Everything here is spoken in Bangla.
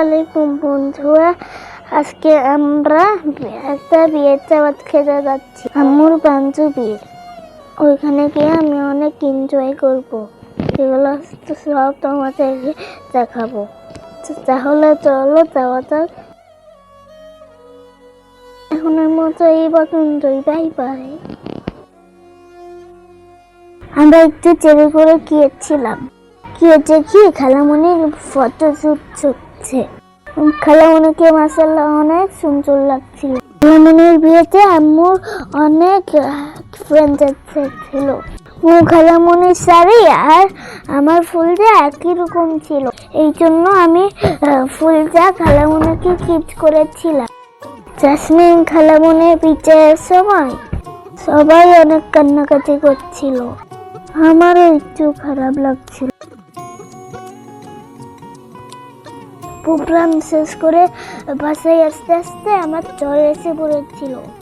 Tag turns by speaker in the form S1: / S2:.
S1: আলাইকুম বন্ধুরা। আজকে আমরা একটা বিয়ের খেতে যাচ্ছি। আম্মুর বান্ধবীর ওইখানে গিয়ে আমি অনেক এনজয় করব। সব তোমাদেরকে দেখাবো। তাহলে চলো যাওয়া যাক। এখনের মতো এই বসন্তই বাই বাই। আমরা একটু চেরি করে গিয়েছিলাম। গিয়ে দেখি, খালামণির ফটো শুট হচ্ছে খালামণিকে মাসাল্লাহ অনেক সুন্দর লাগছিল। খালামণির বিয়েতে আম্মুর অনেক ফ্রেন্ড ছিল। খালামণির শাড়ি আর আমার ফুলটা একই রকম ছিল। এই জন্য আমি ফুলটা খালামণিকে গিফট করেছিলাম। জাসমিন খালামণির বিজয়ের সময় সবাই অনেক কান্নাকাটি করছিল। আমারও একটু খারাপ লাগছিল। প্রোগ্রাম শেষ করে বাসায় আস্তে আস্তে আমার জ্বর এসে পড়েছিল।